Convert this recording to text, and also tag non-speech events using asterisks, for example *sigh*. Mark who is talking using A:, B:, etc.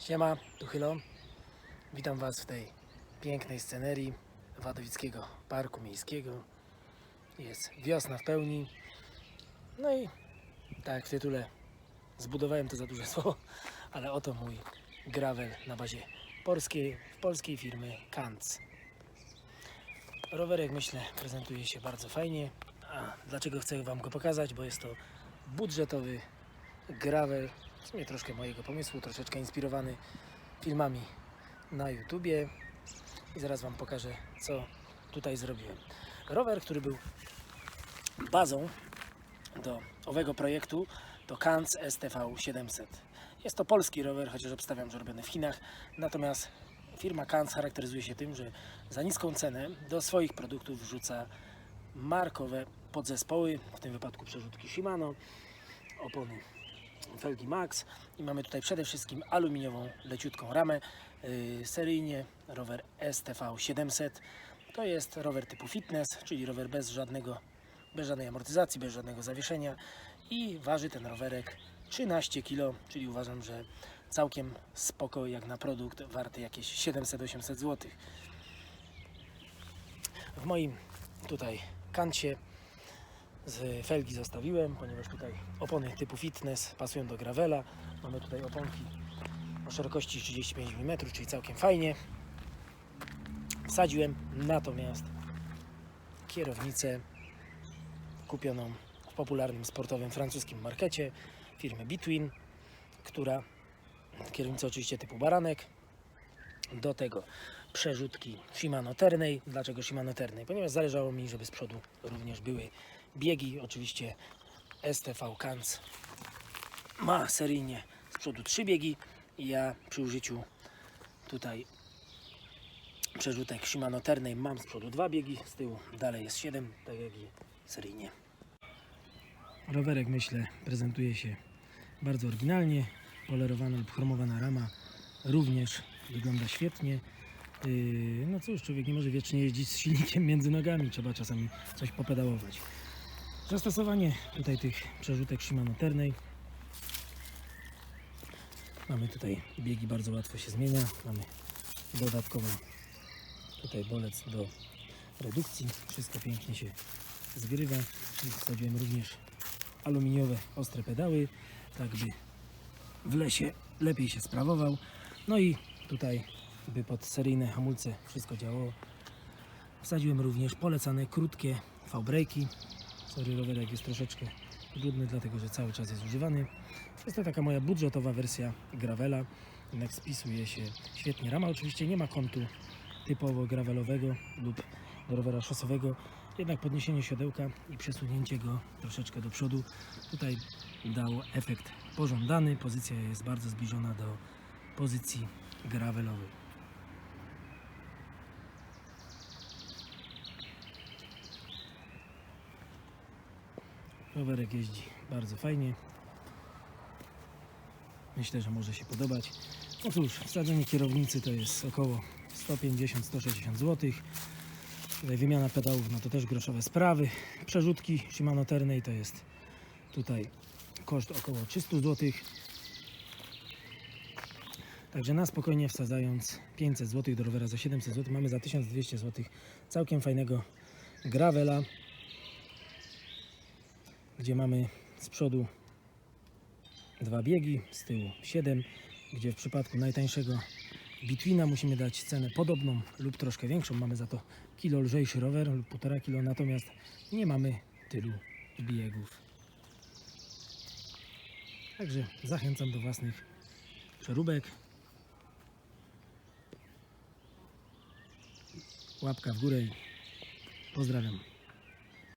A: Siema, tu Chylo. Witam Was w tej pięknej scenerii Wadowickiego Parku Miejskiego. Jest wiosna w pełni. No i tak jak w tytule zbudowałem to za duże słowo, *laughs* ale oto mój gravel na bazie polskiej, polskiej firmy Kantz. Rowerek myślę prezentuje się bardzo fajnie. A dlaczego chcę Wam go pokazać? Bo jest to budżetowy gravel, w sumie troszkę mojego pomysłu, troszeczkę inspirowany filmami na YouTubie i zaraz Wam pokażę, co tutaj zrobiłem. Rower, który był bazą do owego projektu, to Kantz STV 700. Jest to polski rower, chociaż obstawiam, że robiony w Chinach, natomiast firma Kantz charakteryzuje się tym, że za niską cenę do swoich produktów wrzuca markowe podzespoły, w tym wypadku przerzutki Shimano, opony felgi Max i mamy tutaj przede wszystkim aluminiową leciutką ramę. Yy, seryjnie rower STV 700 to jest rower typu fitness, czyli rower bez żadnego bez żadnej amortyzacji, bez żadnego zawieszenia i waży ten rowerek 13 kg, czyli uważam, że całkiem spoko jak na produkt warty jakieś 700-800 zł. W moim tutaj kancie z felgi zostawiłem, ponieważ tutaj opony typu fitness pasują do gravela. Mamy tutaj oponki o szerokości 35 mm, czyli całkiem fajnie. Wsadziłem natomiast kierownicę kupioną w popularnym sportowym francuskim markecie firmy Between, która kierownica oczywiście typu baranek. Do tego przerzutki Shimano Ternej. Dlaczego Shimano Ternej? Ponieważ zależało mi, żeby z przodu również były biegi. Oczywiście STV Kantz ma seryjnie z przodu trzy biegi. i Ja przy użyciu tutaj przerzutek Shimano Ternej mam z przodu dwa biegi, z tyłu dalej jest 7, tak jak i seryjnie. Rowerek myślę prezentuje się bardzo oryginalnie. Polerowana lub chromowana rama również wygląda świetnie. Yy, No cóż, człowiek nie może wiecznie jeździć z silnikiem między nogami, trzeba czasami coś popedałować. Zastosowanie tutaj tych przerzutek Shimano Ternej. Mamy tutaj biegi, bardzo łatwo się zmienia. Mamy dodatkowo tutaj bolec do redukcji. Wszystko pięknie się zgrywa. Wsadziłem również aluminiowe ostre pedały, tak by w lesie lepiej się sprawował. No i tutaj, by pod seryjne hamulce wszystko działało, wsadziłem również polecane krótkie V-braki. Sorry, rowerek jest troszeczkę brudny, dlatego że cały czas jest używany. Jest to taka moja budżetowa wersja Gravela, jednak spisuje się świetnie. Rama oczywiście nie ma kątu typowo gravelowego lub rowera szosowego, jednak podniesienie siodełka i przesunięcie go troszeczkę do przodu tutaj dało efekt pożądany. Pozycja jest bardzo zbliżona do pozycji gravelowej. Rowerek jeździ bardzo fajnie. Myślę, że może się podobać. No cóż, wsadzenie kierownicy to jest około 150-160 zł. Tutaj wymiana pedałów, no to też groszowe sprawy. Przerzutki Shimano Ternej to jest tutaj koszt około 300 zł. Także na spokojnie wsadzając 500 zł do rowera za 700 zł mamy za 1200 zł całkiem fajnego gravela, gdzie mamy z przodu dwa biegi, z tyłu 7, gdzie w przypadku najtańszego Bitwina musimy dać cenę podobną lub troszkę większą. Mamy za to kilo lżejszy rower lub 1,5 kilo, natomiast nie mamy tylu biegów. Także zachęcam do własnych przeróbek. Łapka w górę pozdrawiam.